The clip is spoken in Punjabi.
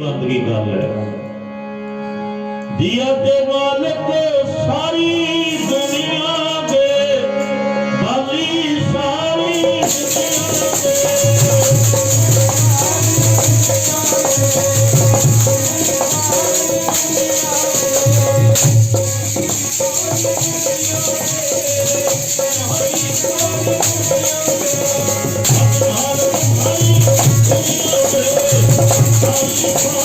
ਬੰਦਗੀ ਕਰ ਲੈ ਦੀਆ ਤੇ ਮਾਲਕ ਸਾਰੀ